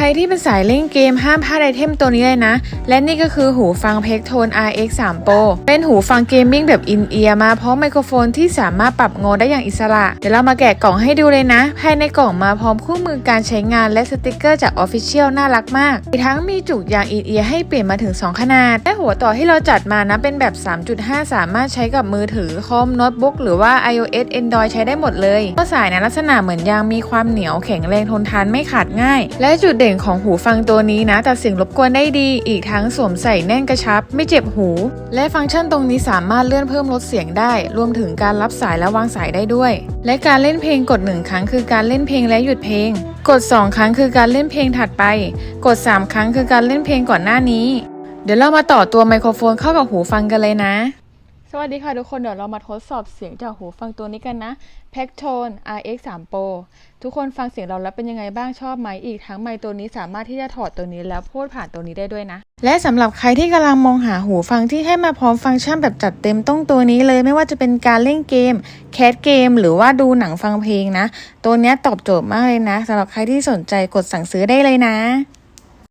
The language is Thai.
รที่เป็นสายเล่นเกมห้ามพลาดไอเทมตัวนี้เลยนะ และนี่ก็คือหูฟังเพกโทน RX 3 Pro เป็นหูฟังเกมมิ่งแบบอินเอียร์มาพร้อมไมโครโฟนที่สามารถปรับโงได้อย่างอิสระ เดี๋ยวเรามาแกะกล่องให้ดูเลยนะ ภายในกล่องมาพร้อมคู่มือการใช้งานและสติกเกอร์จาก Official น่ารักมาก อีกทั้งมีจุกยางอินเอียร์ให้เปลี่ยนมาถึง 2 ขนาด และหัวต่อที่เราจัดมานะเป็นแบบ 3.5 สามารถใช้กับมือถือคอมโน้ตบุ๊กหรือว่า iOS Android ใช้ได้หมดเลยก็สายนะลักษณะเหมือนยางมีความเหนียวแข็งแรงทนทานไม่ขาดง่าย และจุดเด่นของหูฟังตัวนี้นะตัดเสียงรบกวนได้ดี อีกทั้งสวมใส่แน่นกระชับ ไม่เจ็บหู และฟังก์ชันตรงนี้สามารถเลื่อนเพิ่มลดเสียงได้ รวมถึงการรับสายและวางสายได้ด้วย และการเล่นเพลงกดหนึ่งครั้งคือการเล่นเพลงและหยุดเพลง กด 2 ครั้งคือการเล่นเพลงถัดไป กด 3 ครั้งคือการเล่นเพลงก่อนหน้านี้ เดี๋ยวเรามาต่อตัวไมโครโฟนเข้ากับหูฟังกันเลยนะ สวัสดีค่ะทุกคนเดี๋ยวเรามาทดสอบเสียงจากหูฟังตัวนี้กันนะ p a c t o n RX 3 Pro ทุกคนฟังเสียงเราแล้วเป็นยังไงบ้างชอบไหมอีกทั้งไมค์ตัวนี้สามารถที่จะถอดตัวนี้แล้วพูดผ่านตัวนี้ได้ด้วยนะ และสำหรับใครที่กำลังมองหาหูฟังที่ให้มาพร้อมฟังก์ชันแบบจัดเต็มต้องตัวนี้เลยไม่ว่าจะเป็นการเล่นเกมแคสเกมหรือว่าดูหนังฟังเพลงนะ ตัวนี้ตอบโจทย์มากเลยนะสำหรับใครที่สนใจกดสั่งซื้อได้เลยนะ